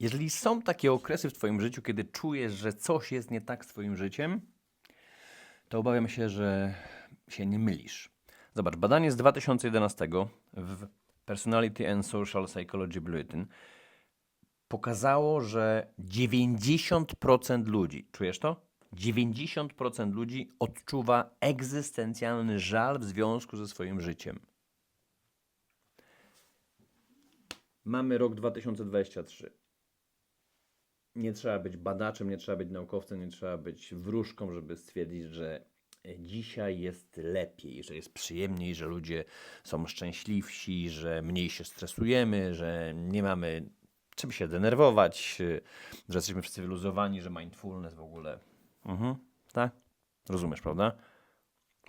Jeżeli są takie okresy w Twoim życiu, kiedy czujesz, że coś jest nie tak z Twoim życiem, to obawiam się, że się nie mylisz. Zobacz, badanie z 2011 w Personality and Social Psychology Bulletin pokazało, że 90% ludzi, czujesz to? 90% ludzi odczuwa egzystencjalny żal w związku ze swoim życiem. Mamy rok 2023. Nie trzeba być badaczem, nie trzeba być naukowcem, nie trzeba być wróżką, żeby stwierdzić, że dzisiaj jest lepiej, że jest przyjemniej, że ludzie są szczęśliwsi, że mniej się stresujemy, że nie mamy czym się denerwować, że jesteśmy wszyscy wyluzowani, że mindfulness w ogóle. Mhm, tak? Rozumiesz, prawda?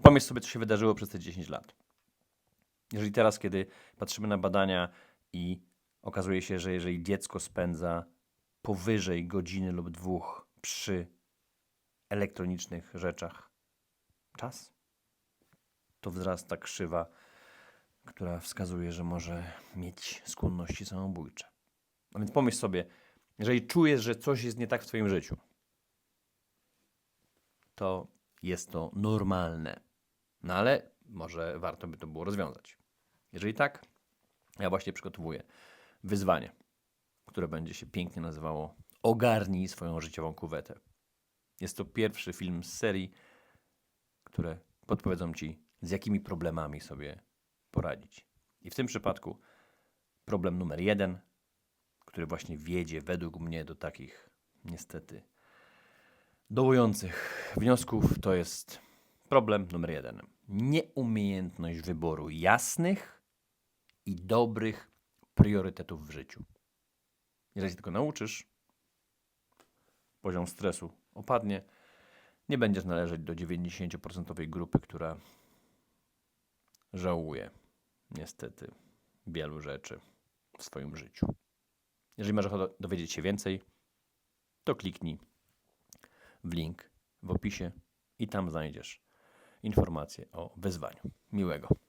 Pomyśl sobie, co się wydarzyło przez te 10 lat. Jeżeli teraz, kiedy patrzymy na badania i okazuje się, że jeżeli dziecko spędza powyżej godziny lub dwóch przy elektronicznych rzeczach czas, to wzrasta krzywa, która wskazuje, że może mieć skłonności samobójcze. A więc pomyśl sobie, jeżeli czujesz, że coś jest nie tak w Twoim życiu, to jest to normalne. No ale może warto by to było rozwiązać. Jeżeli tak, ja właśnie przygotowuję wyzwanie, które będzie się pięknie nazywało Ogarnij swoją życiową kuwetę. Jest to pierwszy film z serii, które podpowiedzą Ci, z jakimi problemami sobie poradzić. I w tym przypadku problem numer jeden, który właśnie wiedzie według mnie do takich niestety dołujących wniosków, to jest problem numer jeden. Nieumiejętność wyboru jasnych i dobrych priorytetów w życiu. Jeżeli się tego nauczysz, poziom stresu opadnie, nie będziesz należeć do 90% grupy, która żałuje niestety wielu rzeczy w swoim życiu. Jeżeli masz ochotę dowiedzieć się więcej, to kliknij w link w opisie i tam znajdziesz informacje o wyzwaniu. Miłego.